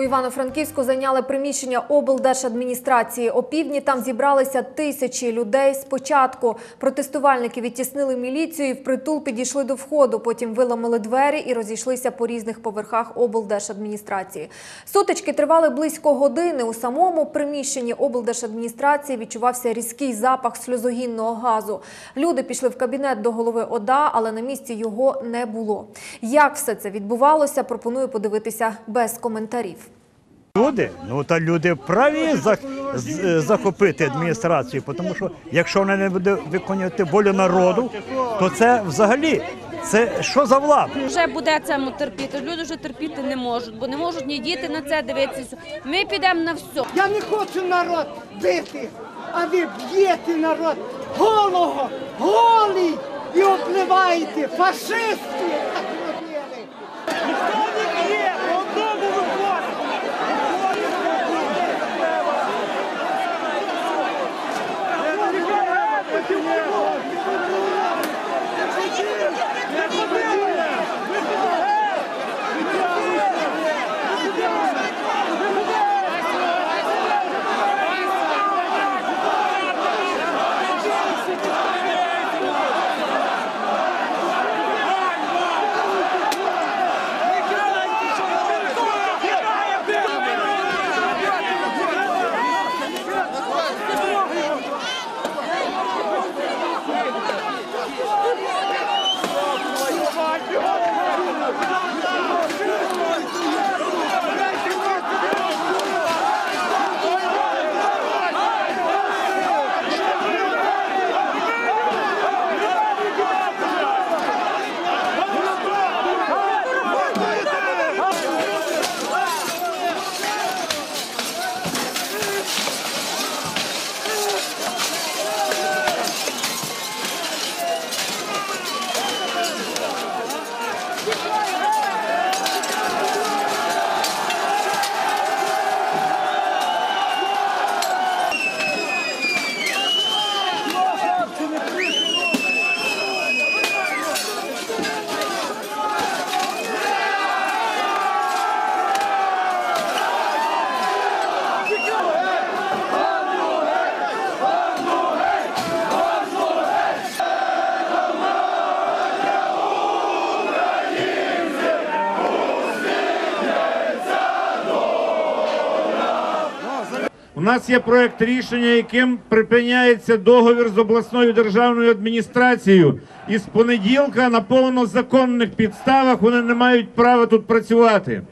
У Івано-Франківську зайняли приміщення облдержадміністрації. Опівдні там зібралися тисячі людей. Спочатку протестувальники відтіснили міліцію і впритул підійшли до входу. Потім виламали двері і розійшлися по різних поверхах облдержадміністрації. Сутички тривали близько години. У самому приміщенні облдержадміністрації відчувався різкий запах сльозогінного газу. Люди пішли в кабінет до голови ОДА, але на місці його не було. Як все це відбувалося, пропоную подивитися без коментарів. Люди, ну та люди праві захопити адміністрацію, тому що якщо вона не буде виконувати волю народу, то це взагалі це що за влада? Вже буде цьому терпіти. Люди вже терпіти не можуть, бо не можуть ні діти на це дивитися. Ми підемо на все. Я не хочу народ бити, а ви б'єте народ голого, голий і обливаєте фашисти. У нас є проект рішення, яким припиняється договір з обласною державною адміністрацією. І з понеділка на повно законних підставах вони не мають права тут працювати.